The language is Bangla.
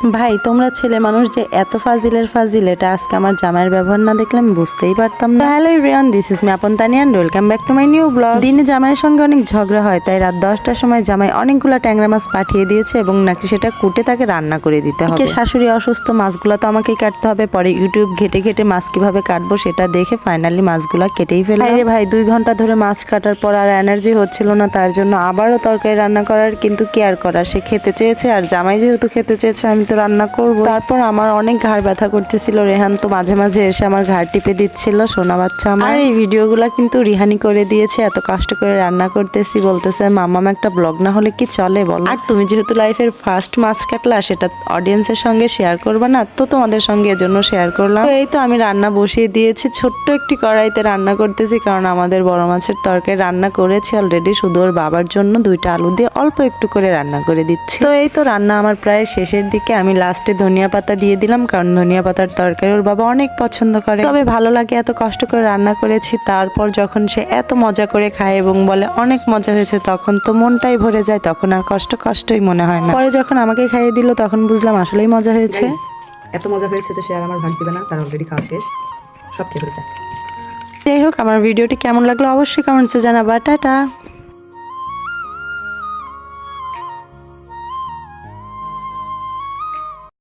ভাই তোমরা ছেলে মানুষ যে এত ফাজিলের ফাজিল এটা আজকে আমার জামাইয়ের ব্যবহার না দেখলে আমি বুঝতেই পারতাম না। Hello everyone this is me Apon Taniyan welcome back to my new blog দিনে জামাইয়ের সঙ্গে অনেক ঝগড়া হয় তাই রাত দশটার সময় জামাই অনেকগুলো ট্যাংরা মাছ পাঠিয়ে দিয়েছে এবং নাকি সেটা কুটে তাকে রান্না করে দিতে হবে। শাশুড়ি অসুস্থ মাছগুলো তো আমাকেই কাটতে হবে পরে ইউটিউব ঘেটে ঘেটে মাছ কীভাবে কাটবো সেটা দেখে ফাইনালি মাছগুলো কেটেই ফেলে রে ভাই দুই ঘণ্টা ধরে মাছ কাটার পর আর এনার্জি হচ্ছিল না তার জন্য আবারও তরকারি রান্না করার কিন্তু কেয়ার করার সে খেতে চেয়েছে আর জামাই যেহেতু খেতে চেয়েছে আমি তো রান্না করব। তারপর আমার অনেক ঘাড় ব্যথা করতেছিল। রেহান তো মাঝে মাঝে এসে আমার ঘাড় টিপে দিচ্ছিল সোনা বাচ্চা আমার। আর এই ভিডিওগুলো কিন্তু রিহানি করে দিয়েছে এত কষ্ট করে রান্না করতেছি বলতেছে মামাম একটা ব্লগ না হলে কি চলে বল? আর তুমি যেহেতু লাইফের ফার্স্ট মাছ কাটলা সেটা অডিয়েন্সের সঙ্গে শেয়ার করবে না তো তোমাদের সঙ্গে এজন্য শেয়ার করলাম। তো এই তো আমি রান্না বসিয়ে দিয়েছি ছোট্ট একটি কড়াইতে রান্না করতেছি কারণ আমাদের বড় মাছের তরকারি রান্না করেছি অলরেডি শুধু ওর বাবার জন্য দুইটা আলু দিয়ে অল্প একটু করে রান্না করে দিচ্ছি। তো এই তো রান্না আমার প্রায় শেষের দিকে আমি লাস্টে ধনিয়া পাতা দিয়ে দিলাম কারণ ধনিয়া পাতার তরকারি ওর বাবা অনেক পছন্দ করে। তবে ভালো লাগে এত কষ্ট করে রান্না করেছি তারপর যখন সে এত মজা করে খায় এবং বলে অনেক মজা হয়েছে তখন তো মনটাই ভরে যায় তখন আর কষ্ট কষ্টই মনে হয় না। পরে যখন আমাকে খাইয়ে দিল তখন বুঝলাম আসলেই মজা হয়েছে। এত মজা হয়েছে যে সে আর আমার ভাগ দিবে না তার অলরেডি খাওয়া শেষ। সব খেয়ে ফেলেছে। যাই হোক আমার ভিডিওটি কেমন লাগল অবশ্যই কমেন্টসে জানাবা। টাটা!